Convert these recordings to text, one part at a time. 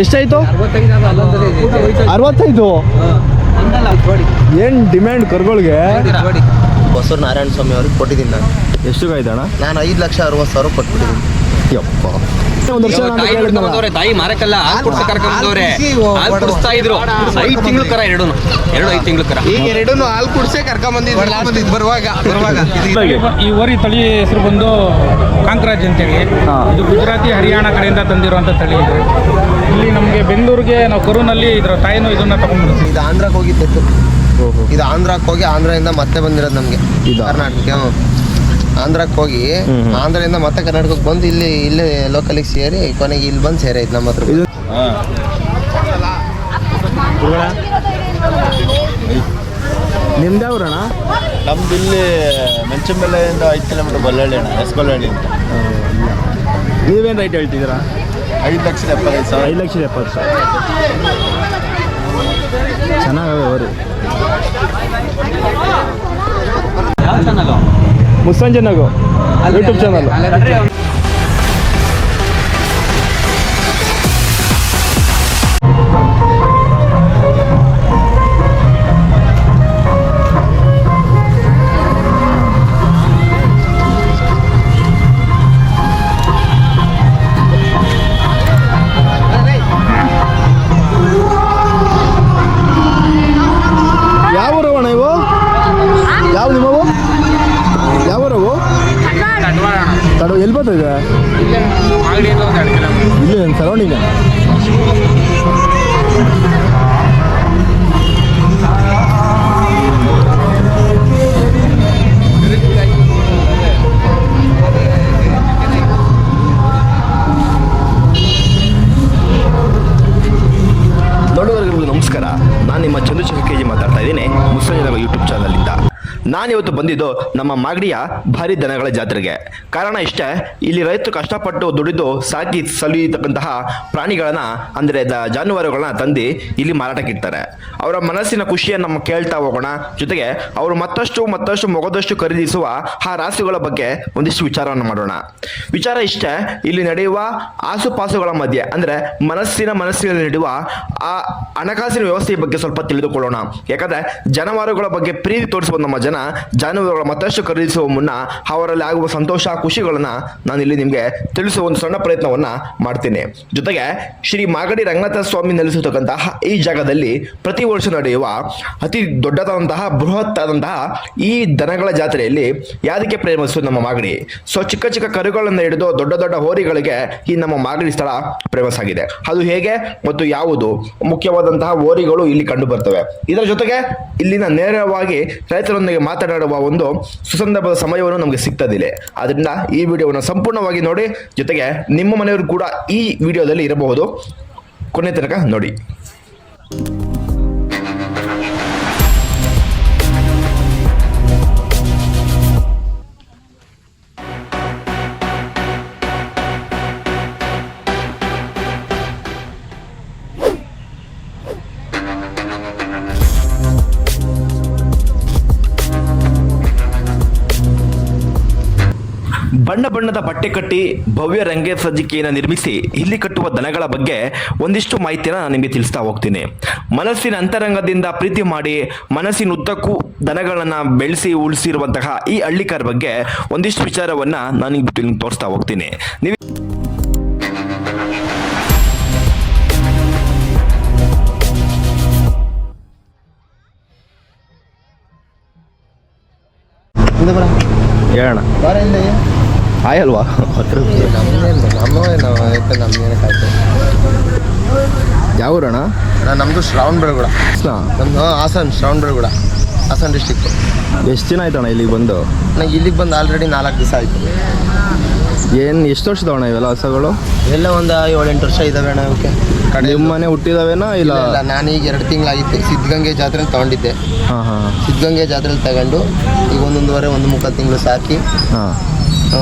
ಎಷ್ಟಾಯ್ತು? ಅರವತ್ತೈದು? ಏನು ಡಿಮ್ಯಾಂಡ್ ಕರ್ಗಳಿಗೆ? ಬಸವ ನಾರಾಯಣ ಸ್ವಾಮಿ ಅವ್ರಿಗೆ ಕೊಟ್ಟಿದ್ದೀನಿ ನಾನು. ಎಷ್ಟು ಆಯ್ತಣ್ಣ ನಾನು ಐದು ಲಕ್ಷ ಅರವತ್ತು ಸಾವಿರ ಕೊಟ್ಬಿಟ್ಟಿದ್ದೀನಿ. ಯಪ್ಪ. ಒಂದು ವರ್ಷ ತಾಯಿ ಕೇಳಿದ್ನಲ್ಲ. ತಾಯಿ ಮಾರಕ್ಕಲ್ಲ ಹಾಲು ಕುಡ್ಸ ಕರ್ಕೊಂಬಂದವ್ರೆ. ಹಾಲು ಕುಡ್ಸಿ ಹಾಲು ಕುಡಿಸ್ತಾ ಇದ್ರು. ಐದು ತಿಂಗಳು ಕರ ಎರಡು ಎರಡು ಐದು ತಿಂಗಳು ಕರ. ಈಗ ಎರಡೂ ಹಾಲು ಕುಡಿಸೇ ಕರ್ಕೊಂಬಂದಿದ್ದು ಬರುವಾಗ ಬರುವಾಗ. ಈ ಓರಿ ತಳಿ ಹೆಸರು ಬಂದು ಕಾಂಕ್ರಾಜ್ ಅಂತೇಳಿ. ಹಾ. ಇದು ಗುಜರಾತಿ ಹರಿಯಾಣ ಕಡೆಯಿಂದ ತಂದಿರುವಂಥ ತಳಿ ಇದು. ಬೆಂಗಳೂರಿಗೆ ನಾವು ಕರೂನಲ್ಲಿ ಇದರ ತಾಯಿನೂ ಇದನ್ನ ತಗೊಂಡ್ಬಿಡ್ತೀವಿ ಇದು ಆಂಧ್ರಕ್ಕೆ ಹೋಗಿತ್ತು ಇದು ಆಂಧ್ರಕ್ಕೆ ಹೋಗಿ ಆಂಧ್ರದಿಂದ ಮತ್ತೆ ಬಂದಿರೋದು ನಮಗೆ ಇದು ಕರ್ನಾಟಕಕ್ಕೆ ಆಂಧ್ರಕ್ಕೆ ಹೋಗಿ. ಆಂಧ್ರದಿಂದ ಮತ್ತೆ ಕರ್ನಾಟಕಕ್ಕೆ ಬಂದು ಇಲ್ಲಿ ಇಲ್ಲೇ ಲೋಕಲಿಗೆ ಸೇರಿ ಕೊನೆಗೆ ಇಲ್ಲಿ ಬಂದು ಸೇರೈತೆ ನಮ್ಮ ಹತ್ರ. ಇದು ನಿಮ್ದು ನಮ್ದು ಇಲ್ಲಿ ಮೆಂಚಂಬೆಲೆಯಿಂದ ಐದು ಕಿಲೋಮೀಟರ್ ಬಲ್ಲಳ್ಳಿ ಅಣ್ಣ ಎಸ್ ಬಳ್ಳಾಳಿ ಅಂತ ನೀವೇನು ರೈಟ್ ಹೇಳ್ತಿದ್ದೀರಾ? ಐದು ಲಕ್ಷದ ಎಪ್ಪತ್ತೈದು ಸಾವಿರ. ಐದು ಲಕ್ಷದ ಎಪ್ಪತ್ತು ಸಾವಿರ. ಚೆನ್ನಾಗವೆ ಅವರು. ಮುಸ್ಸಂಜೆನಾಗು ಯೂಟ್ಯೂಬ್ ಚಾನಲ್ ನಮಸ್ಕಾರ. ನಾನು ನಿಮ್ಮ ಚಂದ್ರಶೇಖರ್ ಕೆ ಜಿ ಮಾತಾಡ್ತಾ ಇದ್ದೀನಿ. ಮುಸ್ಲಿಂ ಯೂಟ್ಯೂಬ್ ಚಾನಲಿಂದ ನಾನಿವತ್ತು ಬಂದಿದ್ದು ನಮ್ಮ ಮಾಗಡಿಯ ಭಾರಿ ದನಗಳ ಜಾತ್ರೆಗೆ. ಕಾರಣ ಇಷ್ಟೇ, ಇಲ್ಲಿ ರೈತರು ಕಷ್ಟಪಟ್ಟು ದುಡಿದು ಸಾಕಿ ಸಲುಹಿತಕ್ಕಂತಹ ಪ್ರಾಣಿಗಳನ್ನ, ಅಂದರೆ ದ ಜಾನುವಾರುಗಳನ್ನ ತಂದು ಇಲ್ಲಿ ಮಾರಾಟಕ್ಕಿಡ್ತಾರೆ. ಅವರ ಮನಸ್ಸಿನ ಖುಷಿಯನ್ನು ನಮ್ಮ ಕೇಳ್ತಾ ಹೋಗೋಣ. ಜೊತೆಗೆ ಅವರು ಮತ್ತಷ್ಟು ಮತ್ತಷ್ಟು ಮೊಗದಷ್ಟು ಖರೀದಿಸುವ ಆ ರಾಸುಗಳ ಬಗ್ಗೆ ಒಂದಿಷ್ಟು ವಿಚಾರವನ್ನು ಮಾಡೋಣ. ವಿಚಾರ ಇಷ್ಟೇ, ಇಲ್ಲಿ ನಡೆಯುವ ಆಸುಪಾಸುಗಳ ಮಧ್ಯೆ, ಅಂದರೆ ಮನಸ್ಸಿನ ಮನಸ್ಸಿನಲ್ಲಿ ನಡೆಯುವ ಆ ಹಣಕಾಸಿನ ವ್ಯವಸ್ಥೆಯ ಬಗ್ಗೆ ಸ್ವಲ್ಪ ತಿಳಿದುಕೊಳ್ಳೋಣ. ಯಾಕಂದ್ರೆ ಜಾನುವಾರುಗಳ ಬಗ್ಗೆ ಪ್ರೀತಿ ತೋರಿಸುವ ನಮ್ಮ ಜನ ಜಾನುವಾರುಗಳ ಮತ್ತಷ್ಟು ಖರೀದಿಸುವ ಮುನ್ನ ಅವರಲ್ಲಿ ಆಗುವ ಸಂತೋಷ, ಖುಷಿಗಳನ್ನ ನಾನು ಇಲ್ಲಿ ನಿಮಗೆ ತಿಳಿಸುವ ಒಂದು ಸಣ್ಣ ಪ್ರಯತ್ನವನ್ನ ಮಾಡ್ತೀನಿ. ಜೊತೆಗೆ ಶ್ರೀ ಮಾಗಡಿ ರಂಗನಾಥ ಸ್ವಾಮಿ ನೆಲೆಸಿರ್ತಕ್ಕಂತಹ ಈ ಜಾಗದಲ್ಲಿ ಪ್ರತಿ ವರ್ಷ ನಡೆಯುವ ಅತಿ ದೊಡ್ಡದಾದಂತಹ ಬೃಹತ್ ಆದಂತಹ ಈ ದನಗಳ ಜಾತ್ರೆಯಲ್ಲಿ ಯಾದಕ್ಕೆ ಪ್ರೇಮಿಸುವುದು ನಮ್ಮ ಮಾಗಡಿ? ಸೊ, ಚಿಕ್ಕ ಚಿಕ್ಕ ಕರುಗಳನ್ನು ಹಿಡಿದು ದೊಡ್ಡ ದೊಡ್ಡ ಹೋರಿಗಳಿಗೆ ಈ ನಮ್ಮ ಮಾಗಡಿ ಸ್ಥಳ ಪ್ರೇಮಸ್ ಆಗಿದೆ. ಅದು ಹೇಗೆ ಮತ್ತು ಯಾವುದು? ಮುಖ್ಯವಾದಂತಹ ಹೋರಿಗಳು ಇಲ್ಲಿ ಕಂಡು ಬರ್ತವೆ. ಇದರ ಜೊತೆಗೆ ಇಲ್ಲಿನ ನೇರವಾಗಿ ರೈತರೊಂದಿಗೆ ಮಾತನಾಡುವ ಒಂದು ಸುಸಂದರ್ಭದ ಸಮಯವನ್ನು ನಮಗೆ ಸಿಗ್ತದಿಲ್ಲ ಆದ್ರಿಂದ ಈ ವಿಡಿಯೋವನ್ನು ಸಂಪೂರ್ಣವಾಗಿ ನೋಡಿ, ಜೊತೆಗೆ ನಿಮ್ಮ ಮನೆಯವರು ಕೂಡ ಈ ವಿಡಿಯೋದಲ್ಲಿ ಇರಬಹುದು. ಕೊನೆ ತನಕ ನೋಡಿ. ಬಣ್ಣ ಬಣ್ಣದ ಬಟ್ಟೆ ಕಟ್ಟಿ ಭವ್ಯ ರಂಗೆ ಸಜ್ಜಿಕೆಯನ್ನು ನಿರ್ಮಿಸಿ ಇಲ್ಲಿ ಕಟ್ಟುವ ದನಗಳ ಬಗ್ಗೆ ಒಂದಿಷ್ಟು ಮಾಹಿತಿಯನ್ನು ನಾನು ನಿಮಗೆ ತಿಳಿಸ್ತಾ ಹೋಗ್ತೀನಿ. ಮನಸ್ಸಿನ ಅಂತರಂಗದಿಂದ ಪ್ರೀತಿ ಮಾಡಿ ಮನಸ್ಸಿನ ಉದ್ದಕ್ಕೂ ದನಗಳನ್ನು ಬೆಳೆಸಿ ಉಳಿಸಿರುವಂತಹ ಈ ಹಳ್ಳಿಕರ ಬಗ್ಗೆ ಒಂದಿಷ್ಟು ವಿಚಾರವನ್ನು ನಾನು ತೋರಿಸ್ತಾ ಹೋಗ್ತೀನಿ. ನೀವು ಹೇಳೋಣ ಬಾರ ಅಲ್ವಾ? ಕಾಯ್ತು ಯಾವ ಊರಣ್ಣ ನಮ್ಮದು ಶ್ರಾವಣ ಬೆಳಗುಡ ನಮ್ಮದು ಹಾಸನ್ ಶ್ರಾವಣ ಬೆಳಗುಡ ಹಾಸನ್ ಡಿಸ್ಟಿಕ್ಕು ಎಷ್ಟು ದಿನ ಆಯ್ತಣ್ಣ ಇಲ್ಲಿಗೆ ಬಂದು? ನಾ ಇಲ್ಲಿಗೆ ಬಂದು ಆಲ್ರೆಡಿ ನಾಲ್ಕು ದಿವಸ ಆಯಿತು. ಏನು ಎಷ್ಟು ವರ್ಷದವಣ್ಣ ಇವೆಲ್ಲ ಹಸಗಳು? ಎಲ್ಲ ಒಂದು ಏಳೆಂಟು ವರ್ಷ ಇದಾವೆ ಅಣ್ಣ ಓಕೆ ಕಡೆ ನಿಮ್ಮ ಮನೆ ಹುಟ್ಟಿದಾವೇನಾ ಇಲ್ಲ ಇಲ್ಲ ನಾನು ಈಗ ಎರಡು ತಿಂಗಳಾಗಿತ್ತು. ಸಿದ್ಧಗಂಗೆ ಜಾತ್ರೆಲಿ ತೊಗೊಂಡಿದ್ದೆ. ಹಾಂ ಹಾಂ. ಸಿದ್ಧಗಂಗೆ ಜಾತ್ರೆಲಿ ತಗೊಂಡು ಈಗ ಒಂದೊಂದುವರೆ ಒಂದು ಮುಕ್ಕಾಲು ತಿಂಗಳು ಸಾಕಿ ಹಾಂ. ಆ,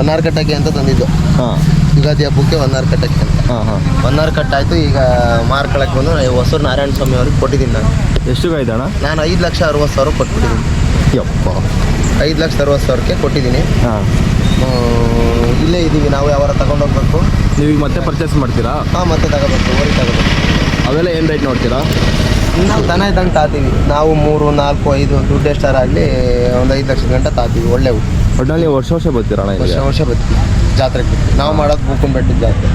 ಒನ್ನಾರ್ ಕಟ್ಟಕ್ಕೆ ಅಂತ ತಂದಿದ್ದು. ಹಾಂ. ಯುಗಾದಿ ಹಬ್ಬಕ್ಕೆ ಒನ್ನಾರ್ ಕಟ್ಟಕ್ಕೆ ಅಂತ. ಒನ್ ಹಾಂ. ಒನ್ನಾರ್ ಕಟ್ಟಾಯ್ತು ಈಗ ಮಾರ್ಕೊಳಕ್ಕೆ ಬಂದು ಹೊಸೂರು ನಾರಾಯಣ ಸ್ವಾಮಿ ಅವ್ರಿಗೆ ಕೊಟ್ಟಿದ್ದೀನಿ ನಾನು. ಎಷ್ಟು ಕಾಯ್ದಣ ನಾನು ಐದು ಲಕ್ಷ ಅರವತ್ತು ಸಾವಿರ ಕೊಟ್ಬಿಟ್ಟಿದ್ದೀನಿ. ಯಪ್ಪ. ಐದು ಲಕ್ಷ ಅರವತ್ತು ಸಾವಿರಕ್ಕೆ ಕೊಟ್ಟಿದ್ದೀನಿ. ಹಾಂ. ಇಲ್ಲೇ ಇದ್ದೀವಿ ನಾವು ಯಾವಾಗ ತಗೊಂಡೋಗ್ಬೇಕು ನೀವು ಈಗ ಮತ್ತೆ ಪರ್ಚೇಸ್ ಮಾಡ್ತೀರಾ? ಹಾಂ ಮತ್ತೆ ತಗೋಬೇಕು ಓರಿ ತಗೋಬೇಕು. ಅವೆಲ್ಲ ಏನು ರೇಟ್ ನೋಡ್ತೀರಾ? ನಾವು ದನ ಇದ್ದಂಗೆ ತಾತೀವಿ. ನಾವು ಮೂರು ನಾಲ್ಕು ಐದು ದುಡ್ಡು ಎಷ್ಟಾರಾಗಲಿ ಒಂದು ಐದು ಲಕ್ಷ ಗಂಟೆ ತಾತೀವಿ ಒಳ್ಳೆವು. ಒಟ್ಟಿನಲ್ಲಿ ನೀವು ವರ್ಷ ವರ್ಷ ಬರ್ತೀರಣ್ಣ ವರ್ಷ ಇಲ್ಲಿಗೆ? ವರ್ಷ ಬರ್ತೀವಿ. ಜಾತ್ರೆಗೆ. ನಾವು ಮಾಡೋದು ಬುಕ್ಕುನ್ ಬೆಟ್ಟದ ಜಾತ್ರೆ.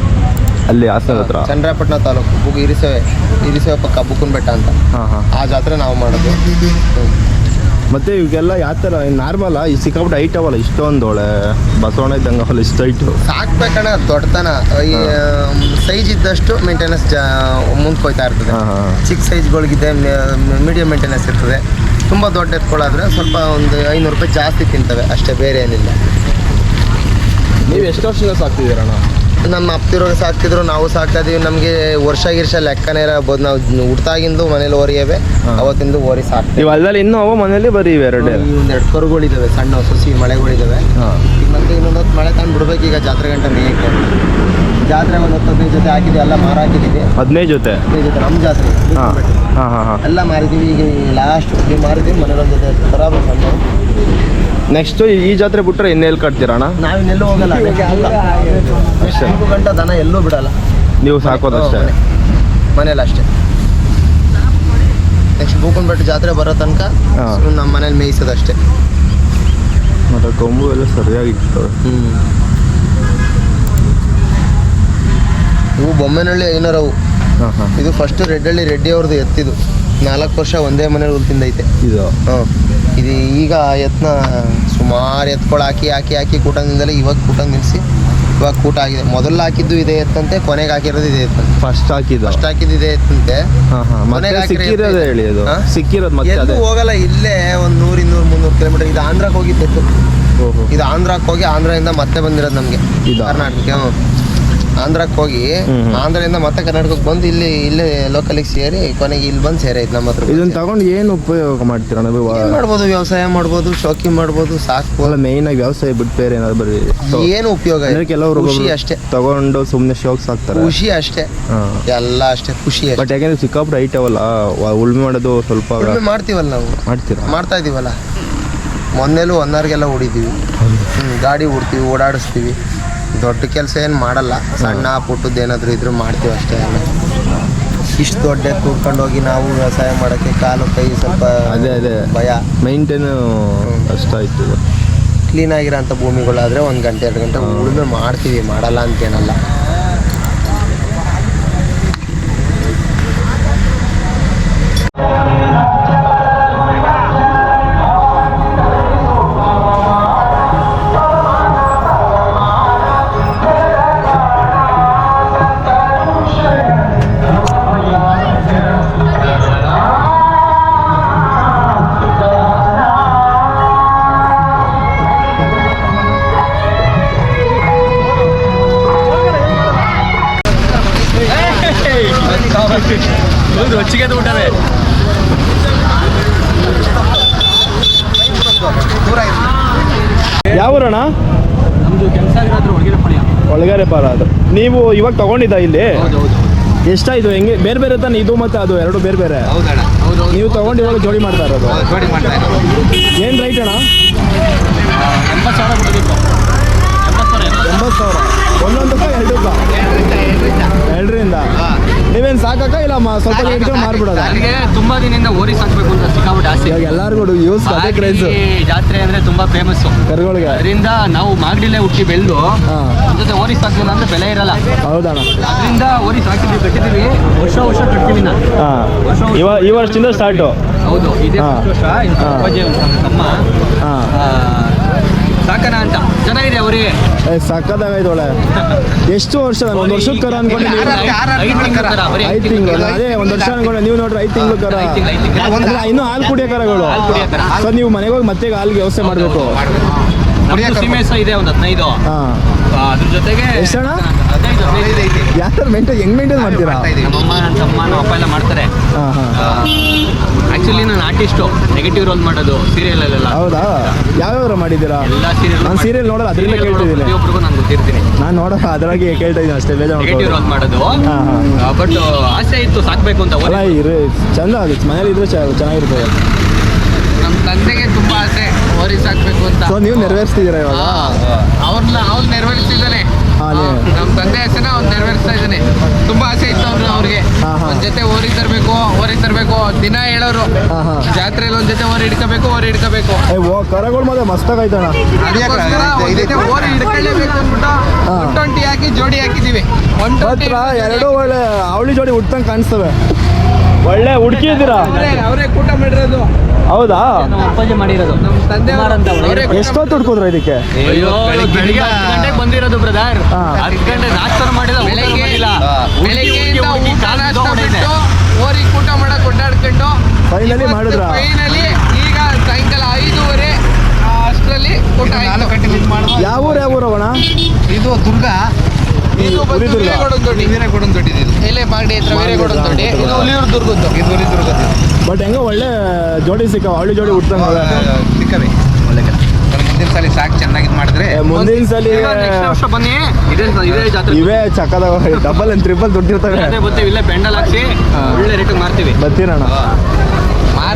ಅಲ್ಲಿ ಹಾಸನ ಹತ್ರ? ಚಂದ್ರಾಪಟ್ಟಣ ತಾಲೂಕು. ಬುಕ್ ಇರಿಸೇವೆ ಇರಿಸೇವೆ ಪಕ್ಕ ಬುಕ್ಕುನ್ ಬೆಟ್ಟ ಅಂತ. ಹಾಂ ಹಾಂ. ಆ ಜಾತ್ರೆ ನಾವು ಮಾಡೋದು. ಹ್ಮ್. ಮತ್ತೆ ಇವಾಗೆಲ್ಲ ಯಾವ ಥರ ನಾರ್ಮಲ್ ಈ ಸಿಕ್ಕಾಬಿಟ್ಟು ಹೈಟ್ ಅವಲ್ಲ ಇಷ್ಟೊಂದು ಒಳ್ಳೆ ಬಸವಣ್ಣ ಇದ್ದಂಗ ಅವಲ್ಲ ಇಷ್ಟು ಹೈಟು ಸಾಕ್ಬೇಕಣ್ಣ ದೊಡ್ಡತನ. ಈ ಸೈಜ್ ಇದ್ದಷ್ಟು ಮೇಂಟೆನೆನ್ಸ್ ಜಾ ಮುಂದೆ ಹೋಯ್ತಾ ಇರ್ತದೆ. ಚಿಕ್ಕ ಸೈಜ್ ಚಿಕ್ಕ ಸೈಜ್ಗಳಿಗಿದೆ ಮೀಡಿಯಂ ಮೇಂಟೆನೆನ್ಸ್ ಇರ್ತದೆ. ತುಂಬ ದೊಡ್ಡ ಎತ್ಕೊಳ್ಳಾದ್ರೆ ಸ್ವಲ್ಪ ಒಂದು ಐನೂರು ರೂಪಾಯಿ ಜಾಸ್ತಿ ತಿಂತವೆ. ಅಷ್ಟೇ ಬೇರೆ ಏನಿಲ್ಲ. ನೀವು ಎಷ್ಟು ವರ್ಷದಿಂದ ಸಾಕ್ತಿದ್ದೀರಣ್ಣ? ನಮ್ಮ ಅಪ್ತಿರೋರು ಸಾಕ್ತಿದ್ರು ನಾವು ಸಾಕ್ತಾ ಇದೀವಿ. ನಮಗೆ ವರ್ಷ ಗಿರ್ಷ ಲೆಕ್ಕನೇ ಇರಬಹುದು. ನಾವು ಹುಡ್ತಾಗಿಂದು ಮನೇಲಿ ಓರಿಯವೆ. ಅವತ್ತಿಂದು ಓರಿ ಸಾಕ್ತೀವಿ. ನೀವು ಅಲ್ಲಲ್ಲಿ ಇನ್ನೂ ಅವ ಮನೇಲಿ ಬರೀ ಎರಡು ಒಂದೆರಡು ಕರುಗಳಿದ್ದಾವೆ ಸಣ್ಣ ಸೊಸಿ ಮಳೆಗಳಿದ್ದಾವೆ ಈಗ ಮತ್ತೆ ಇನ್ನೊಂದು ಹೊತ್ತು ಮಳೆ ತಂದು ಬಿಡ್ಬೇಕು. ಈಗ ಜಾತ್ರೆ ಗಂಟೆ ಮೇಯಕ್ಕೆ. ಜಾತ್ರೆ ಒಂದು ಹತ್ತು ಹದಿನೈದು ಜೊತೆ ಹಾಕಿದ್ವಿ ಎಲ್ಲ ಮಾರ ಹಾಕಿದ್ದೀವಿ ಹದಿನೈದು ಜೊತೆ? ಹದಿನೈದು ಜೊತೆ ನಮ್ಮ ಜಾತ್ರೆ. ಎಲ್ಲ ಮಾರಿದ್ದೀವಿ ಈಗ ಲಾಸ್ಟ್ ಮಾರಿದ್ದೀವಿ ಮನೇಲಿ ಒಂದು ಜೊತೆ ಬರಬೇಕು ಸಣ್ಣ ನೆಕ್ಸ್ಟು ಈ ಜಾತ್ರೆ ಬಿಟ್ಟರೆ ಇನ್ನೆಲ್ಲಿ ಕಟ್ತೀರಣ್ಣ ನಾವಿನ್ನೆಲ್ಲೂ ಹೋಗಲ್ಲ ಅಷ್ಟೇ. ನಾಲ್ಕು ಗಂಟೆ ದನ ಎಲ್ಲೂ ಬಿಡಲ್ಲ. ನೀವು ಸಾಕೋದಷ್ಟೇ ಮನೆ. ಮನೇಲಿ ಅಷ್ಟೇ. ನೆಕ್ಸ್ಟ್ ಬೂಕನ್ಬೆಟ್ಟ ಜಾತ್ರೆ ಬರೋ ತನಕ ನಮ್ಮ ಮನೇಲಿ ಮೇಯಿಸೋದಷ್ಟೇ. ಮತ್ತು ಕೊಂಬು ಎಲ್ಲ ಸರಿಯಾಗಿ ಹ್ಞೂ ಇವು ಬೊಮ್ಮೆನಹಳ್ಳಿ ಐನರವು ಹಾಂ ಹಾಂ. ಇದು ಫಸ್ಟ್ ರೆಡ್ಡಳ್ಳಿ ರೆಡ್ಡಿ ಅವ್ರದ್ದು ಎತ್ತಿದ್ದು. ನಾಲ್ಕು ವರ್ಷ ಒಂದೇ ಮನೇಲಿ ಉಳ್ತಿಂದೈತೆ ಇದು? ಹಾಂ. ಇದು ಈಗ ಎತ್ನ ಸುಮಾರು ಎತ್ಕೊಳು ಹಾಕಿ ಹಾಕಿ ಹಾಕಿ ಕೂಟದಿಂದಲೇ ಇವಾಗ ಕೂಟ ನಿಲ್ಲಿಸಿ ಇವಾಗ ಕೂಟ ಆಗಿದೆ. ಮೊದಲು ಹಾಕಿದ್ದು ಇದೇ ಎತ್ತಂತೆ ಕೊನೆಗೆ ಹಾಕಿರೋದು ಇದೇ ಎತ್ತಂತೆ ಫಸ್ಟ್ ಹಾಕಿದ್ದು. ಫಸ್ಟ್ ಹಾಕಿದ್ದು ಇದೇ ಎತ್ತಂತೆ ಕೊನೆಗೆ ಸಿಕ್ಕಿರೋದು ಹೇಳಿ ಅದು? ಸಿಕ್ಕಿರೋದು ಮತ್ತೆ ಅದು. ಹೋಗಲ್ಲ ಇಲ್ಲೇ ಒಂದು ನೂರು ಇನ್ನೂರು ಮುನ್ನೂರು ಕಿಲೋಮೀಟರ್ ಇದು ಆಂಧ್ರಕ್ಕೆ ಎತ್ತು ಓಹೋ. ಇದು ಆಂಧ್ರಕ್ಕೆ ಹೋಗಿ ಆಂಧ್ರದಿಂದ ಮತ್ತೆ ಬಂದಿರೋದು ನಮಗೆ. ಇದಾ? ಕರ್ನಾಟಕಕ್ಕೆ ಆಂಧ್ರಕ್ಕೆ ಹೋಗಿ. ಆಂಧ್ರದಿಂದ ಮತ್ತೆ ಕರ್ನಾಟಕಕ್ಕೆ ಬಂದು ಇಲ್ಲಿ ಇಲ್ಲೇ ಲೋಕಲಿಗೆ ಸೇರಿ ಕೊನೆಗೆ ಇಲ್ಲಿ ಬಂದು ಸೇರೈತೆ ನಮ್ಮ ಹತ್ರ ಇದನ್ನ ತಗೊಂಡು ಏನು ಉಪಯೋಗ ಮಾಡ್ತೀರಾ ನೀವು? ಏನ್ ಮಾಡ್ಬೋದು ವ್ಯವಸಾಯ ಮಾಡ್ಬೋದು ಶೋಕಿ ಮಾಡ್ಬೋದು ಸಾಕ್ಬೋದು ಮೇಯ್ನ್ ಆಗಿ ವ್ಯವಸಾಯ ಬಿಟ್ಟು ಬೇರೆ ಏನಾದ್ರು ಬರೀ ಏನು ಉಪಯೋಗ ಇಲ್ಲ. ಕೆಲವರು ಖುಷಿ ಅಷ್ಟೇ. ತಗೊಂಡು ಸುಮ್ಮನೆ ಶೋಕ್ ಸಾಕ್ತಾರೆ ಖುಷಿ ಅಷ್ಟೇ. ಎಲ್ಲ ಅಷ್ಟೇ ಖುಷಿ ಅಷ್ಟೇ. ಬಟ್ ಯಾಕೆಂದ್ರೆ ಸಿಕ್ಕಾಪಟ್ಟೆ ಐಟ್ ಅವಲ್ಲ ವ- ಉಳ್ಮೆ ಮಾಡೋದು ಸ್ವಲ್ಪ ಉಳುಮೆ ಮಾಡ್ತೀವಲ್ಲ ನಾವು? ಮಾಡ್ತೀರಾ? ಮಾಡ್ತಾ ಇದೀವಲ್ಲ? ಮೊನ್ನೆಲೂ ಒನ್ನಾರ್ಗೆಲ್ಲ ಹೊಡಿತೀವಿ ಹ್ಮ್, ಗಾಡಿ ಹೊಡ್ತೀವಿ ಓಡಾಡಿಸ್ತೀವಿ. ದೊಡ್ಡ ಕೆಲಸ ಏನು ಮಾಡಲ್ಲ ಸಣ್ಣ ಪುಟ್ಟದ್ದು ಏನಾದರೂ ಇದ್ರೂ ಮಾಡ್ತೀವಿ ಅಷ್ಟೇ ಅಲ್ಲ ಇಷ್ಟು ದೊಡ್ಡ ಕೂತ್ಕೊಂಡು ಹೋಗಿ ನಾವು ವ್ಯವಸಾಯ ಮಾಡೋಕ್ಕೆ ಕಾಲು ಕೈ ಸ್ವಲ್ಪ ಅದೇ ಅದೇ. ಭಯ. ಮೈಂಟೇನ್ ಕಷ್ಟ ಆಯ್ತು ಕ್ಲೀನ್ ಆಗಿರೋಂಥ ಭೂಮಿಗಳಾದರೆ ಒಂದು ಗಂಟೆ ಎರಡು ಗಂಟೆ ಉಳುಮೆ ಮಾಡ್ತೀವಿ ಮಾಡಲ್ಲ ಅಂತೇನಲ್ಲ. ಒಳಗಡೆ ಬರ ಅದು. ನೀವು ಇವಾಗ ತಗೊಂಡಿದ್ದ ಇಲ್ಲಿ? ಎಷ್ಟಾಯ್ತು ಹೆಂಗೆ? ಬೇರೆ ಬೇರೆ ತಾನೆ? ಇದು ಮತ್ತೆ ಅದು ಎರಡು ಬೇರೆ ಬೇರೆ. ನೀವು ತಗೊಂಡು ಇವಾಗ ಜೋಡಿ ಮಾಡ್ತಾ ಇರೋದು. ಏನು ರೈಟ್ ಅಣ್ಣ? ಎಂಬತ್ತು ಸಾವಿರ ಒಂದೊಂದು ಒಂದೊಂದಕ್ಕ ಎರಡಕ್ಕ? ಎರಡರಿಂದ. ನೀವೇನು ಸಾಕಕ್ಕ ಇಲ್ಲ ಮ- ಸ್ವಲ್ಪ ಇಟ್ಕೊಂಡು ಮಾರ್ಬಿಡೋದ? ನನಗೆ ತುಂಬಾ ದಿನದಿಂದ ಓರಿ ಸಾಕ್ಬೇಕು ಅಂತ ಸಿಕ್ಕಾಬಿಟ್ಟು ಆಸೆ. ಇವಾಗ ಎಲ್ಲರಿಗೂ ಯೂಸ್ ಅದೇ ಈ ಜಾತ್ರೆ ಅಂದ್ರೆ ತುಂಬಾ ಫೇಮಸ್ ಕರುಗಳಿಗೆ. ಅದರಿಂದ ನಾವು ಮಾಗಡಿಲೇ ಹುಟ್ಟಿ ಬೆಳೆದು ಹಾಂ. ಜೊತೆ ಓರಿ ಸಾಕಿಲ್ಲ ಅಂದ್ರೆ ಬೆಲೆ ಇರಲ್ಲ. ಹೌದಣ್ಣ. ಅದರಿಂದ ಓರಿ ಸಾಕಿದ್ವಿ ಕಟ್ಟಿದೀವಿ ವರ್ಷ ವರ್ಷ ಕಟ್ತೀವಿ ನಾನು ಹಾಂ. ಇವ ಈ ವರ್ಷದಿಂದ ಸ್ಟಾರ್ಟು ಹೌದು. ಇದೇ ಹಾ. first ವರ್ಷ ಇನ್ನು ಹಾ. ಅಪ್ಪಾಜಿ ನಮ್ಮ ತಮ್ಮ ಹಾಂ. ಆ, ಸಾಕಣ ಅಂತ? ಚೆನ್ನಾಗಿದೆ ಅವರಿಗೆ ಸಕ್ಕದಾಗೈತೆ ಒಳ್ಳೆ. ಎಷ್ಟು ವರ್ಷ ನಾನು? ಒಂದು ವರ್ಷದ ಕರ ಅನ್ಕೊಂಡಿದ್ದೀನಿ ಐದು ತಿಂಗಳ ಅದೇ ಒಂದ್ ವರ್ಷ ಅನ್ಕೊಂಡೆ ನೀವು ನೋಡ್ರಿ ಐದು ತಿಂಗಳು ಕರ. ಇನ್ನೂ ಹಾಲು ಕುಡಿಯೋ ಕರಗಳು. ಸರ್ ನೀವು ಮನೆಗೆ ಹೋಗಿ ಮತ್ತೆ ಹಾಲಿಗೆ ವ್ಯವಸ್ಥೆ ಮಾಡಬೇಕು. ನಮ್ದು ಸೀಮೆಸ ಇದೆ ಒಂದು ಹದಿನೈದು. ಹಾಂ. ಅದ್ರ ಜೊತೆಗೆ ಎಷ್ಟಣ್ಣ? ಹದಿನೈದು ಹದಿನೈದು. ಯಾರು ಮೇಂಟೈನ್ ಹೆಂಗ್ ಮೇಂಟೈನ್ ಮಾಡ್ತೀರಾ? ನಮ್ಮಮ್ಮ ನನ್ನ ತಮ್ಮ ನಮ್ಮ ಅಪ್ಪ ಎಲ್ಲ ಮಾಡ್ತಾರೆ. ಹಾಂ ಹಾಂ. ನಾನು ಆರ್ಟಿಸ್ಟು ನೆಗೆಟಿವ್ ರೋಲ್ ಮಾಡೋದು ಹೌದಾ? ಯಾವ್ಯಾವ ಮಾಡಿದ್ದೀರಾ? ಎಲ್ಲ ಸೀರಿಯಲ್ ನಾನು ಸೀರಿಯಲ್ ನೋಡಲ್ಲ ಅದರಿಂದ ಕೇಳ್ತಿದ್ದೀನಿ. ಪ್ರತಿಯೊಬ್ಬರಿಗೂ ನಾನು ಗೊತ್ತಿರ್ತೀನಿ. ನಾನು ನೋಡಲ್ಲ ಅದರಾಗಿ ಕೇಳ್ತಾ ಇದ್ದೀನಿ ಅಷ್ಟೇ ಬೇಜಾರು ನೆಗೆಟಿವ್ ರೋಲ್ ಮಾಡೋದು. ಬಟ್ ಆಸೆ ಇತ್ತು ಸಾಕ್ಬೇಕು ಅಂತ ಅಲ್ಲ ಇರು ಚಂದ ಆಗುತ್ತೆ ಮನೇಲಿ ಇದ್ರೆ ಚೆನ್ನಾಗಿರ್ತದೆ. ನಮ್ಮ ತಂದೆಗೆ ತುಂಬಾ ಆಸೆ. ಓರಿ ಸಾಕ್ಬೇಕು ಅಂತ. ಸೊ ನೀವು ನೆರವೇರಿಸ್ತಿದ್ದೀರಾ ಇವಾಗ? ಅವ್ರನ್ನ ಅವ್ನು ನೀವು- ನಮ್ಮ ತಂದೆ ಹೆಸರನ್ನ ಅವ್ನು ನೆರವೇರಿಸ್ತಾ ಇದ್ದಾನೆ. ತುಂಬಾ ಆಸೆ ಇತ್ತು ಅವ್ರ ಅವ್ರಿಗೆ. ಜೊತೆ ಓರಿ ತರಬೇಕು ಓರಿ ತರಬೇಕು. ದಿನ ಹೇಳೋರು. ಜಾತ್ರೆಯಲ್ಲಿ ಒಂದ್ ಜೊತೆ ಓರಿ ಹಿಡ್ಕೋಬೇಕು ಓರಿ ಹಿಡ್ಕೋಬೇಕು. ಏ ಓ ಕರಗಳು ಮಾತ್ರ ಮಸ್ತಾಗೈತಣ ಓರಿ ಹಿಡ್ಕೊಳ್ಳೇಬೇಕು ಅಂದ್ಬಿಟ್ಟು. ಒನ್ ಟ್ವೆಂಟಿ ಹಾಕಿ ಜೋಡಿ ಹಾಕಿದೀವಿ. ಒನ್ ಟ್ವೆಂಟಿ ಎರಡು ಒಳ್ಳೆ ಅವಳಿ ಜೋಡಿ ಹುಡ್ತಂಗೆ ಕಾಣಿಸ್ತವೆ. ಒಳ್ಳೆ ಹುಡುಕಿದ್ದೀರಾ ಅವರೇ ಕೂಟ ಮಾಡಿರೋದು. ಹೌದಾ? ಅಪ್ಪಾಜಿ ಮಾಡಿರೋದು. ನಮ್ಮ ತಂದೆ ಅವರೇ ಎಷ್ಟೊತ್ತು ಹುಡ್ಕೋದ್ರ ಇದಕ್ಕೆ? ಅಯ್ಯೋ ಬೆಳಿಗ್ಗೆ ಹತ್ತು ಗಂಟೆಗೆ ಬಂದಿರೋದು ಬ್ರದರ್. ಹತ್ತು ಗಂಟೆ ಮಾಡಿಲ್ಲ ಬೆಳಿಗ್ಗೆ ಬೆಳಿಗ್ಗೆಯಿಂದ ಊಟ ನಾಷ್ಟ ಬಿಟ್ಟು ಓರಿ ಮಾಡಕ್ ಒಡ್ಡಾಡ್ಕೊಂಡು Finally ಮಾಡಿದ್ರಾ? ಫೈನಲಿ ಈಗ ಸಾಯಂಕಾಲ ಐದೂವರೆ ಅಷ್ಟರಲ್ಲಿ ಊಟ ಆಯ್ತು. ಯಾವ ಊರ ಯಾವ ಊರು ಅಣ್ಣ ಇದು ದುರ್ಗ. ಇದು ಬಂದು ಹುಲಿದುರ್ಗ. ವೀರಗೌಡನ ದೊಡ್ಡಿ ಕೊಡೋದು ದೊಡ್ಡಿದ್ದು ಇಲ್ಲೇ ಮಾಗಡಿ ಹತ್ರ ವೀರಗೌಡನ ದೊಡ್ಡಿ ಇದು ಹುಲಿಯೂರು ದುರ್ಗದ್ದು ಇದು ಹುಲಿ ದುರ್ಗದ್ದು ಬಟ್ ಹೆಂಗ ಒಳ್ಳೆ ಜೋಡಿ ಸಿಕ್ಕ ಹಳ್ಳಿ ಜೋಡಿ ಹುಡ್ತಂಗೆ ಸಿಕ್ಕವೆ? ಒಳ್ಳೆ ಮುಂದಿನ ಸಲ ಸಾಕು ಚೆನ್ನಾಗಿ ಇದ್ ಮಾಡಿದ್ರೆ. ಮುಂದಿನ ಸಲ ವರ್ಷ ಬನ್ನಿ. ಇದೇ ಇದೇ ಜಾತ್ರೆ ಇವೇ ಚಕ್ಕದ ಡಬಲ್ ಅಂಡ್ ಟ್ರಿಪಲ್ ದುಡ್ಡಿರ್ತವೆ ಅದೇ ಬರ್ತೀವಿ ಇಲ್ಲೇ ಪೆಂಡಲ್ ಹಾಕಿ ಒಳ್ಳೆ ರೇಟಿಗೆ ಮಾರ್ತೀವಿ. ಬರ್ತೀರಣ್ಣ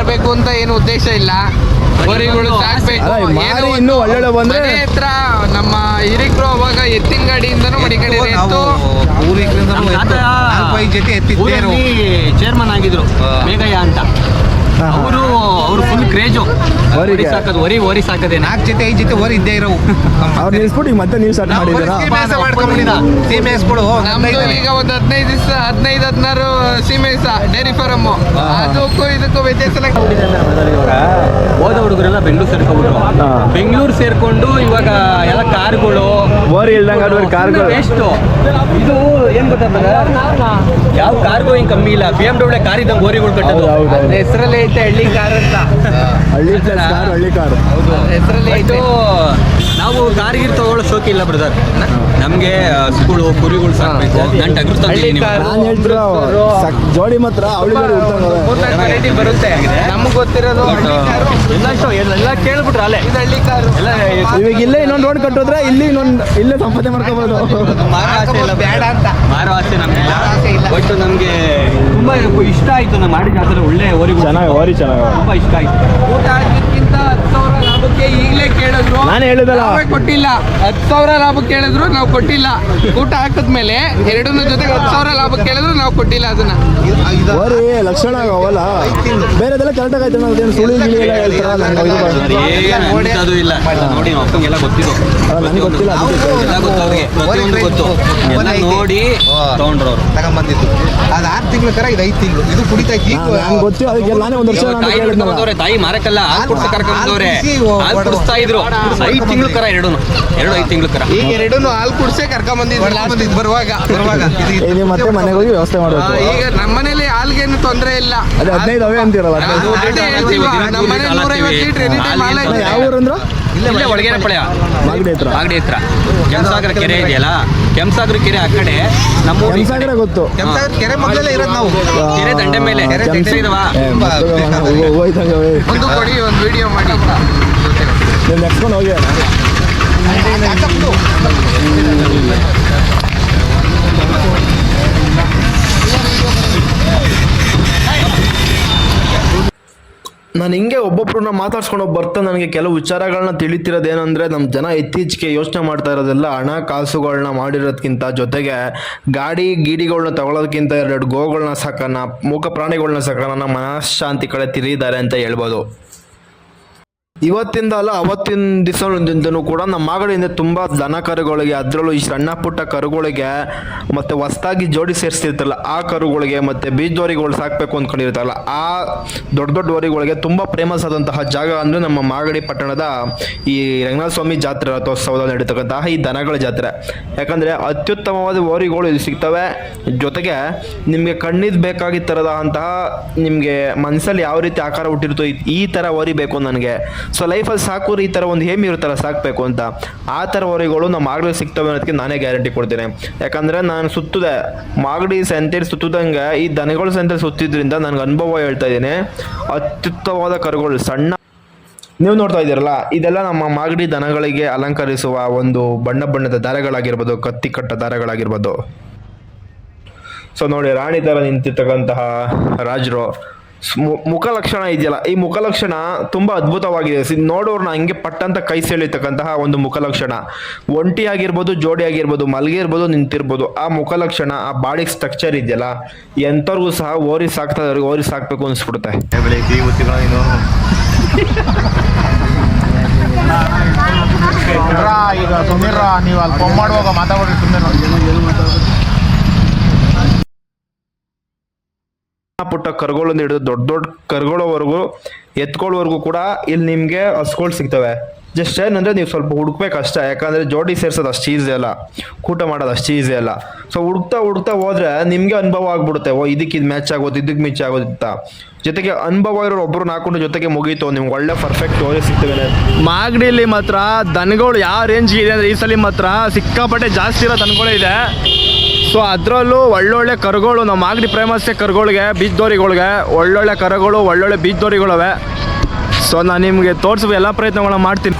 ಮಾರ್ಬೇಕು ಅಂತ ಏನು ಉದ್ದೇಶ ಇಲ್ಲ. ಹೋರಿಗಳು ಸಾಕ್ಬೇಕು. ಏನೋ ಇನ್ನೂ ಒಳ್ಳೊಳ್ಳೆ ಬಂದ್ರೆ- ಮನೆ ಹತ್ರ ನಮ್ಮ ಹಿರಿಕರು ಅವಾಗ ಎತ್ತಿನ ಗಾಡಿಯಿಂದನೂ ಮಡಿಕೊಂಡಿದ್ರು ಎತ್ತು. ಊರಿಗ್ಲಿಂದ ನಾಲ್ಕು ಐದು ಜೊತೆ ಎತ್ತಿದ್ದೇರು ಚೇರ್ಮನ್ ಆಗಿದ್ರು. ಮೇಘಯ್ಯ ಅಂತ. ಅವರು ಅವ್ರು ಫುಲ್ ಕ್ರೇಜು? ವರಿ ಸಾಕೋದು ವರಿ ವರಿ ಸಾಕದೇನೆ. ನಾಲ್ಕು ಜೊತೆ ಐದು ಜೊತೆ ವರಿ ಇದ್ದೇ ಇರೋ ಅವ್ರು ನಿಲ್ಸ್ಬಿಟ್ಟು ಈಗ ಮತ್ತೆ ನೀವು ಸ್ಟಾರ್ಟ್ ಮಾಡಿದ್ದೀರಾ ಸೀಮೆ ಮಾಡ್ಕೊಂಡ್ಬಿಟ್ಟಿದ್ದ ಸೀಮೆ ಹಸ್ಗಳು ನಮ್ದು ಈಗ ಒಂದ್ ಹದಿನೈದು ದಿವಸ ಹದಿನೈದು ಹದಿನಾರು ಸೀಮೆ ಡೈರಿ ಫಾರಮ್ ಅದಕ್ಕೂ ಇದಕ್ಕೂ ವ್ಯತ್ಯಾಸ ಹೋದ ಹುಡುಗರೆಲ್ಲ ಬೆಂಗಳೂರು ಸೇರ್ಕೊಂಡ್ಬಿಟ್ರು. ಬೆಂಗಳೂರು ಸೇರ್ಕೊಂಡು ಇವಾಗ ಎಲ್ಲ ಕಾರ್ಗಳು ಓರಿ ಇಲ್ದಂಗೆ ಕಾರ್ಗಳು. ಎಷ್ಟು ಇದು ಏನ್ ಗೊತ್ತಾ ಯಾವ ಕಾರ್ಗೂ ಹಿಂಗ್ ಕಮ್ಮಿ ಇಲ್ಲ. ಬಿ ಎಂ ಡಬ್ಲ್ಯೂ ಕಾರ್ ಇದ್ದಂಗೆ ಓರಿಗಳು ಕಟ್ಟೋದು. ಹೆಸರಲ್ಲೇ ಐತೆ ಹಳ್ಳಿ ಕಾರ್ ಅಂತ. ಹಳ್ಳಿ ಪ್ಲಸ್ ಕಾರ್ ಹಳ್ಳಿ ಕಾರ್ ಹೆಸರಲ್ಲಿ ಐತೆ. ನಾವು ಕಾರ್ಗಿರ್ ತಗೊಳ್ಳೋ ಶೋಕಿ ಇಲ್ಲ ಬ್ರದರ್ ನಮ್ಗೆ ಸ್ಕೂಲ್ ಕುರಿಗಳು ಸಾಕ್ಬೇಕು. ನಾನು ಟಗರು ತಂದಿದ್ದೀನಿ ಜೋಡಿ ಮಾತ್ರ ಅವಳಿ ಜೋಡಿ ಬರುತ್ತೆ. ನಮ್ಗೆ ಗೊತ್ತಿರೋದು ಎಲ್ಲ ಇಷ್ಟು ಎಲ್ಲ ಕೇಳ್ಬಿಟ್ರೆ ಅಲ್ಲೇ. ಇದು ಹಳ್ಳಿ ಕಾರು. ಎಲ್ಲ ಇವಾಗ ಇಲ್ಲೇ ಇನ್ನೊಂದು ರೋಡ್ ಕಟ್ಟಿದ್ರೆ ಇಲ್ಲಿ ಇನ್ನೊಂದು ಇಲ್ಲೇ ಸಂಪಾದನೆ ಮಾಡ್ಕೋಬೋದು. ಮಾರೋ ಆಸೆ ಇಲ್ಲ ಬೇಡ ಅಂತ. ಮಾರೋ ಆಸೆ ನಮ್ಗಿಲ್ಲ ಇಲ್ಲ. ಬಟ್ ನಮ್ಗೆ ತುಂಬಾ ಇಷ್ಟ ಆಯ್ತು ನಾವು ಮಾಡಿದ ಜಾತ್ರೆ ಒಳ್ಳೆ ಓರಿ ಚೆನ್ನಾಗಿ ಓರಿ ಚೆನ್ನಾಗಿ. ತುಂಬಾ ಇಷ್ಟ ಆಯ್ತು. ಊಟ ಲಾಭಕ್ಕೆ ಈಗಲೇ ಕೇಳಿದ್ರು. ನಾನು ಹೇಳಿದಲ್ಲ. ನಾವೇ ಕೊಟ್ಟಿಲ್ಲ. ಹತ್ತು ಸಾವಿರ ಲಾಭ ಕೇಳಿದ್ರು ನಾವು ಕೊಟ್ಟಿಲ್ಲ. ಊಟ ಹಾಕಿದ್ಮೇಲೆ ಎರಡನ್ನ ಜೊತೆಗೆ ಹತ್ತು ಸಾವಿರ ಲಾಭ ಕೇಳಿದ್ರು ನಾವು ಕೊಟ್ಟಿಲ್ಲ ಅದನ್ನ. ಓರಿ ಲಕ್ಷಣ ಅವಲ್ಲ. ಬೇರೆದೆಲ್ಲ ಕರೆಕ್ಟಾಗಿ ಆಯ್ತು ಅದೇನು ಸುಳಿ ಗಿಳಿ ಎಲ್ಲ ಹೇಳ್ತಾರ ನಂಗೆ ಇದು ಬ- ಅದು ಇಲ್ಲ. ನೋಡಿ ಗೊತ್ತಿದ್ದು. ಅಲ್ಲ, ನನಗೆ ಗೊತ್ತಿಲ್ಲ ಅದಕ್ಕೆ ಕೇಳ್ದೆ. ಎಲ್ಲ ಗೊತ್ತು ಅವ್ರಿಗೆ. ಪ್ರತಿಯೊಂದು ಗೊತ್ತು. ಎಲ್ಲ ನೋಡಿ ತಗೊಂಡ್ರು ಅವ್ರು. ತಗೊಂಬಂದಿದ್ದು. ಅದು ಆರು ತಿಂಗಳ ಕರ ಇದು ಐದು ತಿಂಗಳು. ಇದು ಗೊತ್ತಿಲ್ಲ ಅದಕ್ಕೆ ನಾನೇ ಒಂದು ವರ್ಷ ನಾನು ತಾಯಿ ಕೇಳಿದ್ನಲ್ಲ. ಮಾರಕ್ಕಲ್ಲ ಹಾಲು ಕುಡ್ಸ ಕರ್ಕೊಂಡ್ಬಂದವ್ರೆ ಹಾಲು ಹಾಲು ಕುಡಿಸ್ತಾ ಇದ್ರು. ಐದು ತಿಂಗಳು ಕರ ಎರಡು ಎರಡು ಐದು ತಿಂಗಳು ಕರ. ಈಗ ಎರಡು ಹಾಲು ಕುಡಿಸೇ ಕರ್ಕೊಂಡ್ ಬಂದಿದ್ದು ಬರುವಾಗ ಬರುವಾಗ. ಏ, ಮತ್ತೆ ಮನೆಗೆ ಹೋಗಿ ವ್ಯವಸ್ಥೆ ಮಾಡಬೇಕು. ಈಗ ನಮ್ಮ ಮನೇಲಿ ಹಾಲ್ಗೇನು ತೊಂದರೆ ಇಲ್ಲ. ಅದೇ ಹದಿನೈದು ಅವೇ ಅಂತಿರಲ್ಲ ಹದಿನೈದು ಅದೇ ಹೇಳ್ತೀವಿ, ನಮ್ಮ ಮನೇಲಿ ನೂರೈವತ್ತು ಲೀಟ್ರ್ ಎನಿ ಟೈಮ್ ಹಾಲು. ಯಾವ ಊರಂದ್ರ? ಇಲ್ಲೇ ಒಳಗೇನೆ ಪಳ್ಯ. ಮಾಗಡಿ ಹತ್ರ. ಮಾಗಡಿ ಹತ್ರ. ಕೆಂಸಾಗರ ಕೆರೆ ಇದೆಯಲ್ಲ? ಕೆಂಸಾಗರ ಕೆರೆ ಆ ಕಡೆ ನಮ್ಮ ಕೆಂಸಾಗರ ಗೊತ್ತು. ಕೆಂಪಸಾಗರ ಕೆರೆ ಮೊದಲೇ ಇರೋದು ನಾವು. ಕೆರೆ ದಂಡೆ ಮೇಲೆ. ಕೆರೆ. ಇದಾವ. ಒಂದು ಕೊಡಿ ಒಂದು ವಿಡಿಯೋ ಮಾಡಿ. ನಾನು ಹಿಂಗೆ ಒಬ್ಬೊಬ್ರನ್ನ ಮಾತಾಡ್ಸ್ಕೊಂಡು ಬರ್ತಾ ನನಗೆ ಕೆಲವು ವಿಚಾರಗಳನ್ನ ತಿಳಿತಿರೋದೇನೆಂದರೆ ನಮ್ಮ ಜನ ಇತ್ತೀಚೆಗೆ ಯೋಚನೆ ಮಾಡ್ತಾ ಇರೋದೆಲ್ಲ ಹಣ ಕಾಸುಗಳನ್ನ ಮಾಡಿರೋದಕ್ಕಿಂತ ಜೊತೆಗೆ ಗಾಡಿ ಗೀಡಿಗಳನ್ನ ತಗೊಳ್ಳೋದಕ್ಕಿಂತ ಎರಡು ಗೋಗಳನ್ನ ಸಾಕೋಣ ಮೂಕ ಪ್ರಾಣಿಗಳನ್ನ ನನ್ನ ಮನಃಶಾಂತಿ ಕಡೆ ತಿರುಗಿದ್ದಾರೆ ಅಂತ ಹೇಳ್ಬೋದು. ಇವತ್ತಿಂದ ಅಲ್ಲ, ಅವತ್ತಿನ ದಿವಸದಿಂದನೂ ಕೂಡ ನಮ್ಮ ಮಾಗಡಿಯಿಂದ ತುಂಬ ದನ ಕರುಗಳಿಗೆ, ಅದರಲ್ಲೂ ಈ ಸಣ್ಣ ಪುಟ್ಟ ಕರುಗಳಿಗೆ ಮತ್ತು ಹೊಸ್ದಾಗಿ ಜೋಡಿ ಸೇರಿಸ್ತಿರ್ತಾರಲ್ಲ, ಆ ಕರುಗಳಿಗೆ ಮತ್ತು ಬೀಜದೋರಿಗಳು ಸಾಕಬೇಕು ಅಂದ್ಕೊಂಡಿರ್ತಾರಲ್ಲ ಆ ದೊಡ್ಡ ದೊಡ್ಡ ವರಿಗಳಿಗೆ ತುಂಬ ಫೇಮಸ್ ಆದಂತಹ ಜಾಗ ಅಂದರೆ ನಮ್ಮ ಮಾಗಡಿ ಪಟ್ಟಣದ ಈ ರಂಗನಾಥ ಸ್ವಾಮಿ ಜಾತ್ರೆ ರಥೋತ್ಸವದಲ್ಲಿ ನಡೀತಕ್ಕಂತಹ ಈ ದನಗಳ ಜಾತ್ರೆ. ಯಾಕಂದರೆ ಅತ್ಯುತ್ತಮವಾದ ಓರಿಗಳು ಇಲ್ಲಿ ಸಿಗ್ತವೆ. ಜೊತೆಗೆ ನಿಮಗೆ ಕಣ್ಣಿದ್ ಥರದ ಅಂತಹ ನಿಮಗೆ ಮನಸ್ಸಲ್ಲಿ ಯಾವ ರೀತಿ ಆಕಾರ ಹುಟ್ಟಿರ್ತೋ ಈ- ತರ ಓರಿ ಬೇಕು ನನಗೆ. ಸೊ ಲೈಫಲ್ಲಿ ಸಾಕೋರು ಈ ಥರ ಒಂದು ಹೇಮಿ ಇರುತ್ತಲ್ಲ, ಸಾಕಬೇಕು ಅಂತ, ಆ ಥರ ಹೊರಗಳು ನಮ್ಮ ಮಾಗಡಿ ಸಿಗ್ತವೆ ಅನ್ನೋದಕ್ಕೆ ನಾನೇ ಗ್ಯಾರಂಟಿ ಕೊಡ್ತೀನಿ. ಯಾಕಂದರೆ ನಾನು ಸುತ್ತಿದೆ, ಮಾಗಡಿ ಸೆಂತೇರಿ ಸುತ್ತದಂಗೆ ಈ ದನಗಳು ಸೆಂತೇರಿ ಸುತ್ತಿದ್ರಿಂದ ನನಗೆ ಅನುಭವ ಹೇಳ್ತಾ ಇದ್ದೀನಿ. ಅತ್ಯುತ್ತಮವಾದ ಕರುಗಳು, ಸಣ್ಣ ನೀವು ನೋಡ್ತಾ ಇದ್ದೀರಲ್ಲ, ಇದೆಲ್ಲ ನಮ್ಮ ಮಾಗಡಿ ದನಗಳಿಗೆ ಅಲಂಕರಿಸುವ ಒಂದು ಬಣ್ಣ ಬಣ್ಣದ ದಾರಗಳಾಗಿರ್ಬೋದು, ಕತ್ತಿ ಕಟ್ಟ ದಾರಗಳಾಗಿರ್ಬೋದು. ಸೊ ನೋಡಿ, ರಾಣಿ ಥರ ನಿಂತಿರ್ತಕ್ಕಂತಹ ರಾಜರು ಮುಖಲಕ್ಷಣ ಇದೆಯಲ್ಲ? ಈ ಮುಖಲಕ್ಷಣ ತುಂಬ ಅದ್ಭುತವಾಗಿದೆ. ನೋಡೋರ್ನ ಹಂಗೆ ಪಟ್ಟಂತ ಕೈ ಸೆಳೀತಕ್ಕಂತಹ ಒಂದು ಮುಖಲಕ್ಷಣ ಒಂಟಿ ಆಗಿರ್ಬೋದು, ಜೋಡಿ ಆಗಿರ್ಬೋದು ಮಲಗಿರ್ಬೋದು ನಿಂತಿರ್ಬೋದು, ಆ ಮುಖಲಕ್ಷಣ ಆ ಬಾಡಿ ಸ್ಟ್ರಕ್ಚರ್ ಇದೆಯಲ್ಲ, ಎಂಥವ್ರಿಗೂ ಸಹ ಓರಿ ಸಾಕ್ತಾ ಇರೋರಿಗೆ ಓರಿ ಸಾಕ್ಬೇಕು ಅನಿಸ್ಬಿಡುತ್ತೆ. ಈಗ ಸುಮೀರ ನೀವು ಅಲ್ಲಿ ಫೋನ್ ಮಾಡುವಾಗ ಸುಮ್ಮನೆ ಪುಟ್ಟ ಕರುಗಳಿಂದ ಹಿಡಿದು ದೊಡ್ಡ ದೊಡ್ಡ ಕರುಗಳವರೆಗೂ ಎತ್ಕೊಳ್ಳೋವರೆಗೂ ಕೂಡ ಇಲ್ಲಿ ನಿಮಗೆ ಹಸ್ಗಳು ಸಿಗ್ತವೆ. ಜಸ್ಟ್ ಏನಂದ್ರೆ ನೀವು ಸ್ವಲ್ಪ ಹುಡುಕ್ಬೇಕಷ್ಟೇ. ಯಾಕಂದ್ರೆ ಜೋಡಿ ಸೇರ್ಸೋದು ಅಷ್ಟು ಈಸಿ ಅಲ್ಲ. ಕೂಟ ಮಾಡೋದು ಅಷ್ಟು ಈಸಿ ಅಲ್ಲ. ಸೊ ಹುಡುಕ್ತಾ ಹುಡುಕ್ತಾ ಹೋದ್ರೆ ನಿಮಗೆ ಅನುಭವ ಆಗ್ಬಿಡುತ್ತೆ. ಓ ಇದಕ್ಕೆ ಇದು ಮ್ಯಾಚ್ ಆಗೋದು ಇದಕ್ಕೆ ಮಿಚ್ ಆಗೋದಿತ್ತ ಜೊತೆಗೆ ಅನುಭವ ಇರೋರು ಒಬ್ಬರು ಹಾಕೊಂಡು ಜೊತೆಗೆ ಮುಗೀತು. ನಿಮ್ಗೆ ಒಳ್ಳೆ ಪರ್ಫೆಕ್ಟ್ ಓರಿ ಸಿಗ್ತವೆ. ಮಾಗಡಿಲಿ ಮಾತ್ರ ದನಗಳು ಯಾವ ರೇಂಜ್ ಇದೆ ಅಂದರೆ ಈ ಸಲ ಮಾತ್ರ ಸಿಕ್ಕಾಪಟ್ಟೆ ಜಾಸ್ತಿ ಇರೋ ದನಗಳು ಇದೆ. ಸೊ ಅದರಲ್ಲೂ ಒಳ್ಳೊಳ್ಳೆ ಕರುಗಳು, ನಮ್ಮ ಮಾಗಡಿ ಪ್ರೇಮಸ್ಯ ಕರುಗಳಿಗೆ, ಬೀಜದೋರಿಗಳಿಗೆ, ಒಳ್ಳೊಳ್ಳೆ ಕರುಗಳು, ಒಳ್ಳೊಳ್ಳೆ ಬೀಜದೋರಿಗಳವೆ. ಸೊ ನಾನು ನಿಮಗೆ ತೋರಿಸುವ ಎಲ್ಲ ಪ್ರಯತ್ನಗಳನ್ನ ಮಾಡ್ತೀನಿ.